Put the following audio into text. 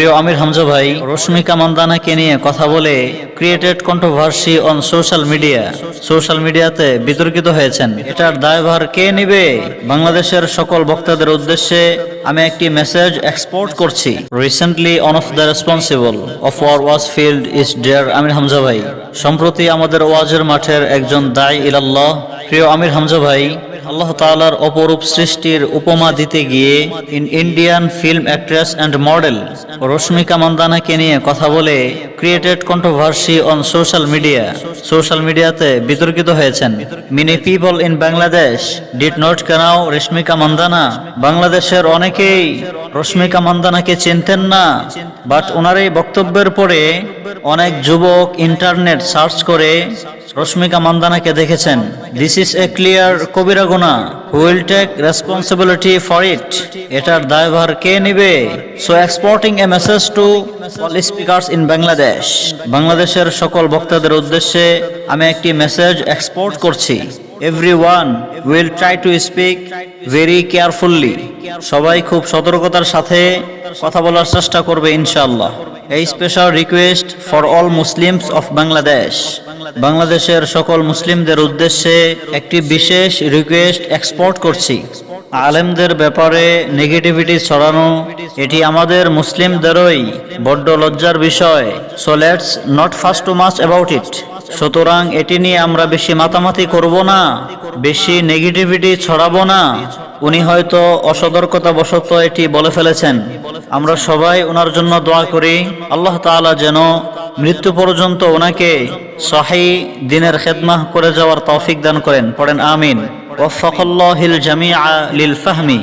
প্রিয় আমির হামজা ভাই, রশ্মিকা মান্দানাকে নিয়ে কথা বলে created controversy on social media social মিডিয়াতে বিতর্কিত হয়েছেন। এটার দায়ভার কে নেবে? বাংলাদেশের সকল বক্তাদের উদ্দেশ্যে আমি একটি মেসেজ এক্সপোর্ট করছি। Recently on of the responsible of war was field is dear Amir Hamza ভাই। সম্প্রতি আমাদের ওয়াজের মাঠের একজন দায় ইলাল্লাহ প্রিয় আমির হামজা ভাই, আল্লাহ তালার অপরূপ সৃষ্টির উপমা দিতে গিয়ে in Indian film actress and model Rashmika মন্দানাকে নিয়ে কথা বলে created controversy on social media social মিডিয়াতে বিতর্কিত হয়েছেন। Many people in Bangladesh did not কেনাও Rashmika Mandanna বাংলাদেশের অনেকেই রশ্মিকা মান্দানাকে চিনতেন না। বাট ওনার এই বক্তব্যের পরে অনেক যুবক ইন্টারনেট সার্চ করে রশ্মিকা মান্দানাকে দেখেছেন। দিস ইজ এ ক্লিয়ার কবিরা গুনা who will take responsibility for it এটার দায়ভার কে নেবে? So exporting a message to all speakers in Bangladesh বাংলাদেশের সকল বক্তাদের উদ্দেশ্যে আমি একটি মেসেজ এক্সপোর্ট করছি। Every one will try to speak very carefully সবাই খুব সতর্কতার সাথে কথা বলার চেষ্টা করবে, ইনশাআল্লাহ। এই special request for all Muslims of Bangladesh বাংলাদেশের সকল মুসলিমদের উদ্দেশ্যে একটি বিশেষ রিকোয়েস্ট এক্সপোর্ট করছি। আলেমদের ব্যাপারে নেগেটিভিটি ছড়ানো, এটি আমাদের মুসলিমদেরই বড্ড লজ্জার বিষয়। So let's not fuss too much about it সুতরাং এটি নিয়ে আমরা বেশি মাতামাতি করব না, বেশি নেগেটিভিটি ছড়াবো না। উনি হয়তো অসতর্কতা বশত এটি বলে ফেলেছেন। আমরা সবাই ওনার জন্য দোয়া করি, আল্লাহ তাআলা যেন মৃত্যু পর্যন্ত ওনাকে সহি দিনের খেদমাহ করে যাওয়ার তৌফিক দান করেন। পড়েন, আমিন। ও ওয়াফাকাল্লাহিল জামিয়া লিল ফাহমি।